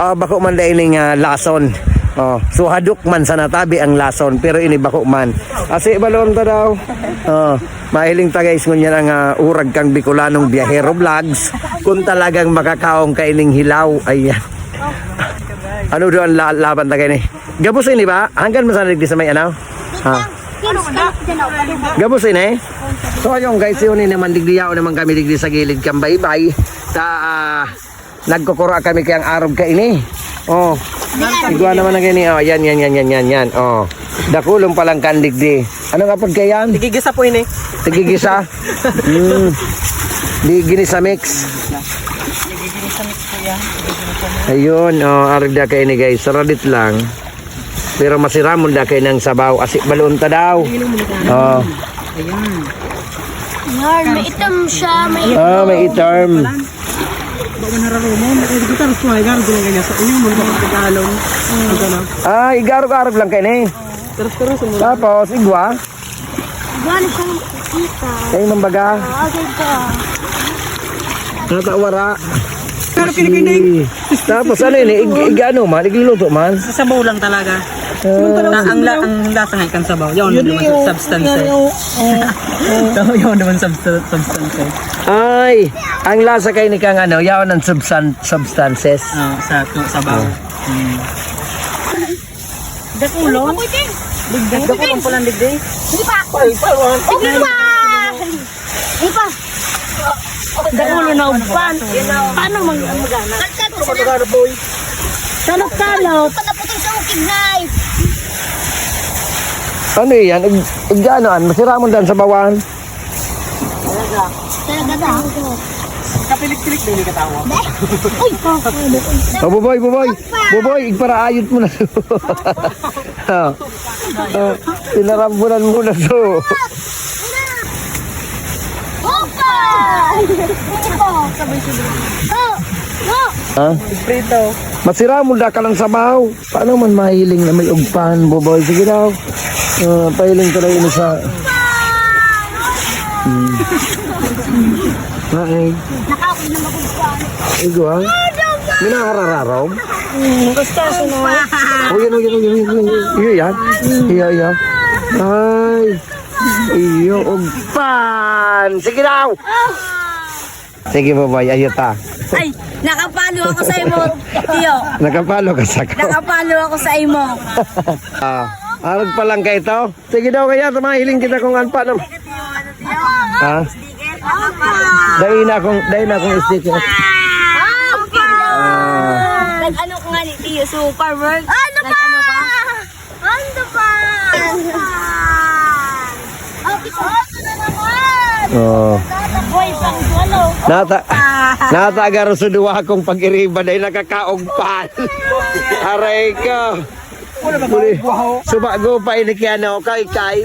ah, bako man dahil ning ah, lason. Oh, so hadok man sa natabi ang lason pero ini bako man. Asi balon ta daw. Oh, mahiling ta guys ngunyan ang ah, urag kang Bicolanong biyahero vlogs kung talagang makakaong ka ining hilaw. Ayan. Ano doon la laban ta kay ni? Gabos ini ba? Hanggan masalig di sa may ano? Ha. Gabos ini? So ayun guys, yun naman digdiyaw naman kami digdi sa gilid kang baybay. Ta ah, nagkukura kami kayang arog ka ini. Oh. Igwa naman na gani. Oh, yan yan yan yan yan yan. Oh. Dakulong palang kandigdi. Ano nga pag kayan? Gigisa po ini. Tigigisa. Hmm. Di gini sa mix. Ayun, oh, arda kay ni guys. Saradit lang. Pero masiramon da kay ng sabaw. Asik balon ta daw. Oh. Yar, may itim siya, may Ah, may itarm. Bago nararo mo, makikita rin siya. Garo ko lang ganyan. Sa inyo? Ang gano'n. Ah, igarog-arog lang kay ni. Taras-taras mo. Tapos, igwa. gano'n siyang kita. Kay mambaga. Agad ka. Natawara. Pero pinipinig. Tapos ano yun, ig, ig ano man, igluluto man. Sa sabaw lang talaga. Na, ang, la, ang lasa nga ikan sabaw. Yun naman sa substance. So, yun naman substance, substance eh. Ay, ang lasa kay ni kang ano, yawan ng substan substances. Ah, sa sabaw. Hmm. Dakulong? Digdig? Dakulong pala digdig? Hindi pa. Hindi pa. Hindi pa. Dakulo na upan. Paano mag magana? Pagkakano boy? Salot-salot. Panaputin sa ukig knife. Ano yan? Ig, ig anoan, masira mo dan sa bawan. Talaga na. Kapilik-pilik din katawa. Uy. Oh, buboy, buboy. Buboy, igparaayot mo na to. oh. oh, tinarambulan mo na to. Opa! Ito. Oh, no. Ha? Prito. Masira mo da ka ng sabaw. Paano man mahiling na may ugpan, buboy? Sige daw. Uh, pahiling ko na yun sa... Hmm. Ay, Nakakawin na magugpan. igo ha? Minaharararaw? Gusto ko na. Oh, yan, oh, yan, oh, yan, yan. Iyo yan. Iyo, iyo. Ay. Iyo, ugpan. Sige daw. Sige, baboy. Ayot ta. Ay, nakapalo ako sa imo, Tiyo. Nakapalo ka sa ko. Nakapalo ako sa imo. Ah, arag pa lang kayo to. Sige daw kaya, tumahiling kita kung ano pa naman. Ha? Dahil na akong, dahil na akong sticker. Opa! Ah, Nag-ano ko nga ni Tiyo, super work. Ano pa? Ano pa? Ano pa? Oh, oh. Boy, pang duwalo. Nata, natagaro sa duwa akong pag-iriba dahil nakakaugpan. Aray. Muli, subago pa ini kaya no, kay kay.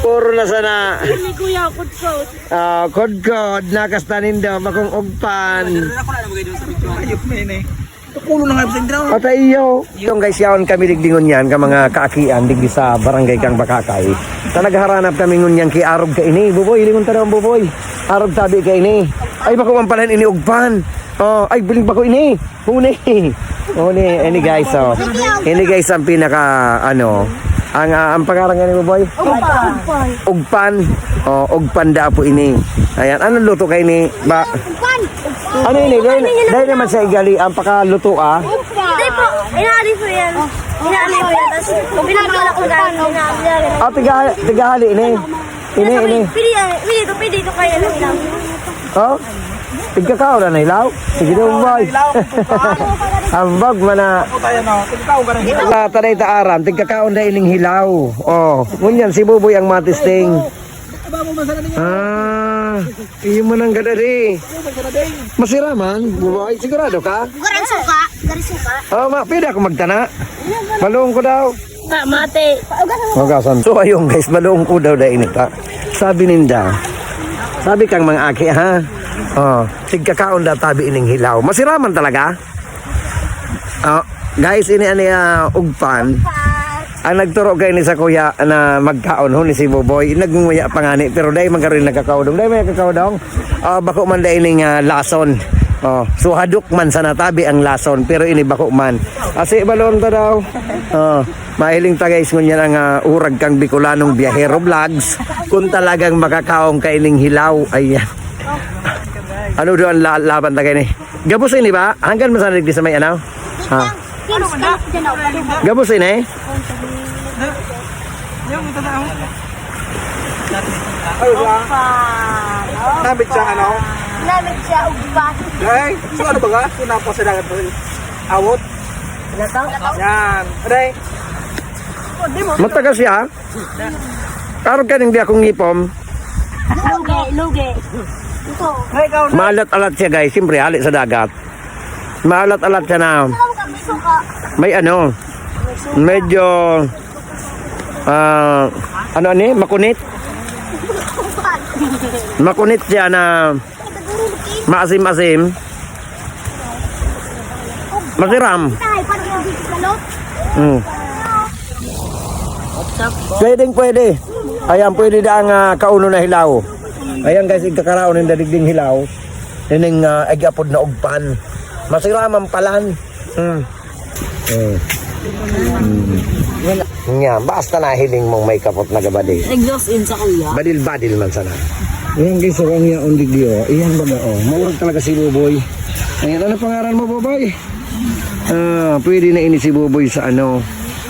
Puro na sana. Ni Kuya Kutso. Ah, kod kod nakastanin daw bakong ugpan. Ako na namagay doon sa picture. Ayop mo yun eh. Tukulo na nga sa indraw. Patay yo. Yung guys yaon kami digdingon yan ka mga kaakian digdi sa barangay kang Bakakay. Ta nagharanap kami ngunyan ki arog ka ini. Buboy lingon ta daw buboy. Arog tabi ka ini. Ay bako man pala ini ugpan. Oh, ay biling bako ini. Huni. Huni ini guys oh. Ini guys ang pinaka ano ang ah, ang pangarang ni buboy. Ugpan. Oh, ugpan da po ini. Ayan, anong luto kay ni? Ba, Ano ini? Dahil, dahil naman sa igali, ang pakaluto ah. Hindi po, inaali po yan. Inaali po yan. Tapos, kung ko na, inaali yan. Ah, tiga, tigahali ini. Ini, ini. Pili yan, pili ito, pili ito kayo lang lang. Oh? Tigkakao na na ilaw. Sige daw boy. Ambag man na. Sa tanay taaran, tigkakao na ining hilaw. Oh, ngunyan si Buboy ang matisting. Aba mo sa natin? Ah, iyo mo nang gadari. Masira man, Buboy. Sigurado ka? Garang suka, garang suka. Oh, ma, pwede ako magtana. Balong ko daw. Pa, mate. Magasan. So ayun guys, balong ko daw dahil nita. Sabi ninda, sabi kang mga aki ha, oh, tigkakaon daw tabi ining hilaw. Masiraman talaga. Oh, guys, ini ani uh, ugpan. Ang nagturo kay ni sa kuya na magkaon ho ni si Boboy, nagmumuya pa nga ni, pero dahil magkaroon nagkakaudong. Dahil may nagkakaudong, uh, bako man dahil ning uh, lason. Oh, so hadok man sa natabi ang lason pero ini bako man. Asi balon ta daw. Oh, mahiling ta guys ngunyan ang ah, urag kang Bicolanong biyahero vlogs kung talagang makakaong kaining hilaw. Ayan. Ano doon la laban ta kini? Gabos ini ba? Hanggan masanig sa may ano? Ha. Gabos ini? Yung ito na ako. Nabit siya ano? Lamig siya, ugpas. Ay, so ano ba nga? So napo sa dagat mo. Awot. Yan. Aday. Matagal siya. Karon kaning di akong ngipom. Lugi, lugi. Ito. Na. Maalat-alat siya guys, siyempre hali sa dagat. Maalat-alat siya na Alam ka, may suka. may ano, medyo ah ano ni, makunit. Makunit siya na maasim-asim. Lot. Mm. Pwedeng pwede. Ayan, pwede da ang ah, kauno na hilaw. Ayan guys, igkakaraon ng dadigding hilaw. Dining uh, agapod na ugpan. Masiraman palan. Mm. Mm. Mm. Nga, basta na hiling mong may kapot na gabadi. Exhaust in sa kuya. Badil-badil man sana. Ayan guys, so ang yaon digyo. Ayan ba ba? Oh, maurag talaga si Buboy. Ayan, ano pangaran mo, Buboy? Ah, pwede na ini si Buboy sa ano.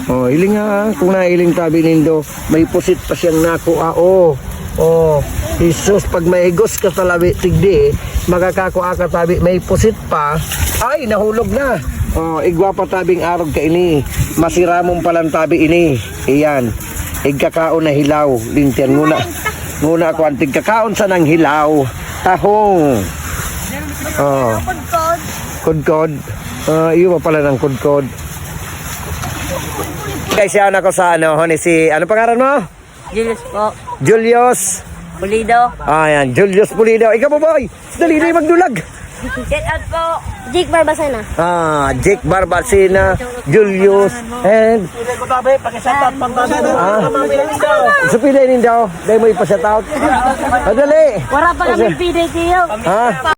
Oh, hiling nga, kung nahiling tabi nindo, may pusit pa siyang nakuha. Oh, oh, Jesus, pag may higos ka sa labi, tigdi, magakakuha ka tabi, may pusit pa. Ay, nahulog na. Oh, igwa pa tabing arog ka ini. Masiramong palang tabi ini. Iyan. Igkakaon na hilaw. Lintian muna. Muna ako ang tigkakaon sa nang hilaw. Tahong. Oh. Kudkod. Ah, iyo pa pala ng kudkod. Guys, yan ako sa ano, honi si, ano pangalan mo? Julius po. Julius. Pulido. Ah, yan, Julius Pulido. Ikaw po, boy. Dali na magdulag. Get out po. Jake Barbasana. Ah, Jake Barbacina, Julius, and. Ah. Daw. sa pilay ninyo. Dahil mo ipa-shout out. Madali. Wala pa kami pide tiyo. Ha?